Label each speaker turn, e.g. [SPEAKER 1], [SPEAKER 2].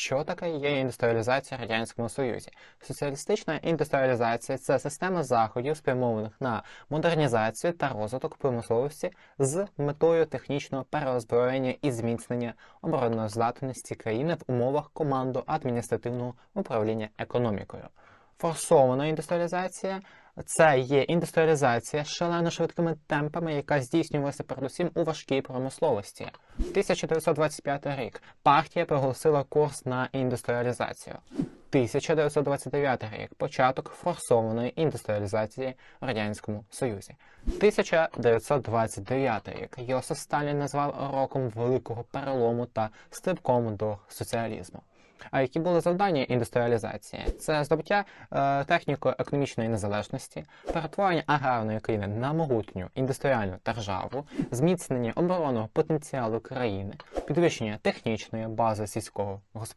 [SPEAKER 1] Що таке є індустріалізація в Радянському Союзі? Соціалістична індустріалізація це система заходів, спрямованих на модернізацію та розвиток промисловості з метою технічного переозброєння і зміцнення оборонної здатності країни в умовах командо-адміністративного управління економікою. Форсована індустріалізація це є індустріалізація шалено швидкими темпами, яка здійснювалася передусім у важкій промисловості. 1925 рік партія проголосила курс на індустріалізацію. 1929 рік початок форсованої індустріалізації в Радянському Союзі. 1929 рік Йосиф Сталін назвав роком великого перелому та стрибком до соціалізму. А які були завдання індустріалізації? Це здобуття е, техніко-економічної незалежності, перетворення аграрної країни на могутню індустріальну державу, зміцнення оборонного потенціалу країни, підвищення технічної бази сільського господарства.